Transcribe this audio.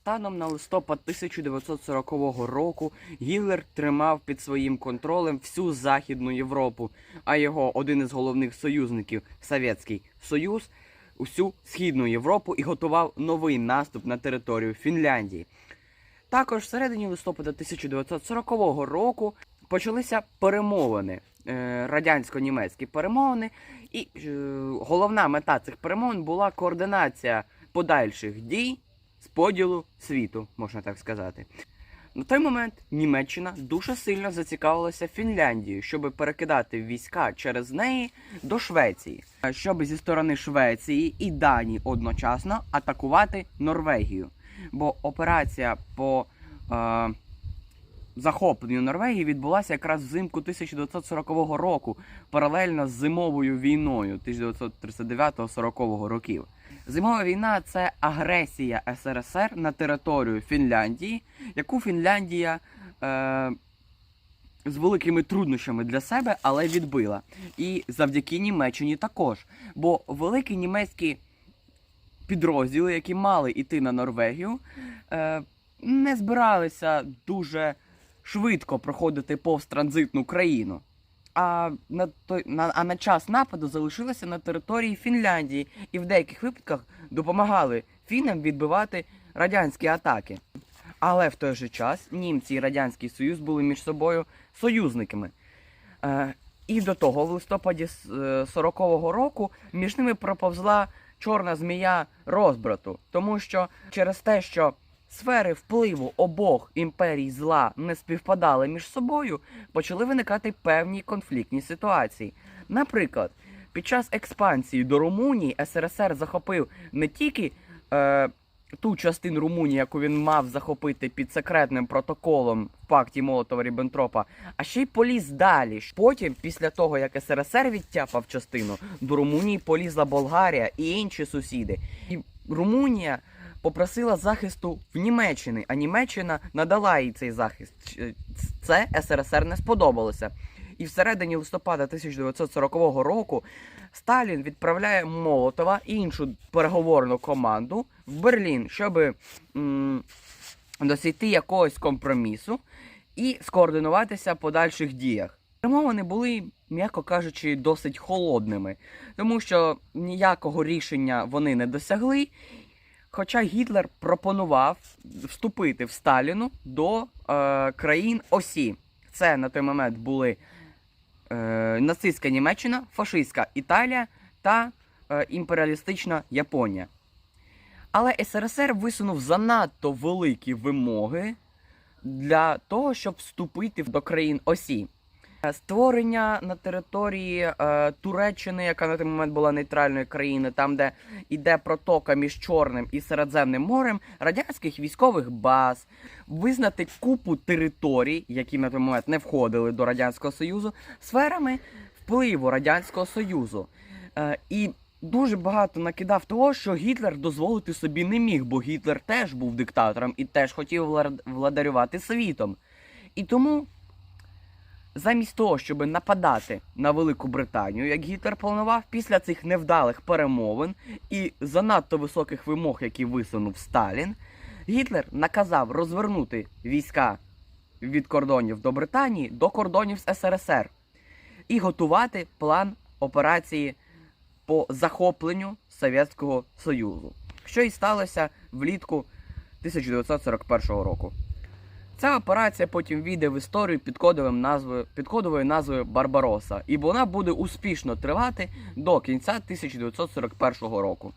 Станом на листопад 1940 року Гітлер тримав під своїм контролем всю Західну Європу, а його один із головних союзників Совєтський Союз усю Східну Європу і готував новий наступ на територію Фінляндії. Також всередині листопада 1940 року почалися перемовини, е, радянсько-німецькі перемовини, і е, головна мета цих перемовин була координація подальших дій з поділу світу, можна так сказати. На той момент Німеччина дуже сильно зацікавилася Фінляндією, щоб перекидати війська через неї до Швеції, щоб зі сторони Швеції і Данії одночасно атакувати Норвегію. Бо операція по захопленню Норвегії відбулася якраз взимку 1940 року, паралельно з зимовою війною 1939-40 років. Зимова війна це агресія СРСР на територію Фінляндії, яку Фінляндія е, з великими труднощами для себе, але відбила. І завдяки Німеччині також. Бо великі німецькі підрозділи, які мали йти на Норвегію, е, не збиралися дуже швидко проходити повз транзитну країну. А на той на, а на час нападу залишилися на території Фінляндії і в деяких випадках допомагали фінам відбивати радянські атаки. Але в той же час німці і Радянський Союз були між собою союзниками. Е, і до того, в листопаді с- е, 40-го року між ними проповзла чорна змія розбрату, тому що через те, що сфери впливу обох імперій зла не співпадали між собою, почали виникати певні конфліктні ситуації. Наприклад, під час експансії до Румунії СРСР захопив не тільки е, ту частину Румунії, яку він мав захопити під секретним протоколом в пакті Молотова Ріббентропа, а ще й поліз далі. Потім, після того як СРСР відтяпав частину, до Румунії полізла Болгарія і інші сусіди. І Румунія попросила захисту в Німеччини, а Німеччина надала їй цей захист. Це СРСР не сподобалося. І всередині листопада 1940 року Сталін відправляє Молотова і іншу переговорну команду в Берлін, щоб досягти якогось компромісу і скоординуватися в подальших діях. Перемовини були, м'яко кажучи, досить холодними, тому що ніякого рішення вони не досягли. Хоча Гітлер пропонував вступити в Сталіну до е, країн Осі. Це на той момент були е, нацистська Німеччина, фашистська Італія та е, імперіалістична Японія. Але СРСР висунув занадто великі вимоги для того, щоб вступити до країн Осі. Створення на території е, Туреччини, яка на той момент була нейтральною країною, там, де йде протока між Чорним і Середземним морем, радянських військових баз, визнати купу територій, які на той момент не входили до Радянського Союзу, сферами впливу Радянського Союзу. Е, і дуже багато накидав того, що Гітлер дозволити собі не міг, бо Гітлер теж був диктатором і теж хотів влад- владарювати світом. І тому замість того, щоб нападати на Велику Британію, як Гітлер планував, після цих невдалих перемовин і занадто високих вимог, які висунув Сталін, Гітлер наказав розвернути війська від кордонів до Британії до кордонів з СРСР і готувати план операції по захопленню Совєтського Союзу, що і сталося влітку 1941 року. Ця операція потім війде в історію під кодовим назвою, під кодовою назвою Барбароса, і вона буде успішно тривати до кінця 1941 року.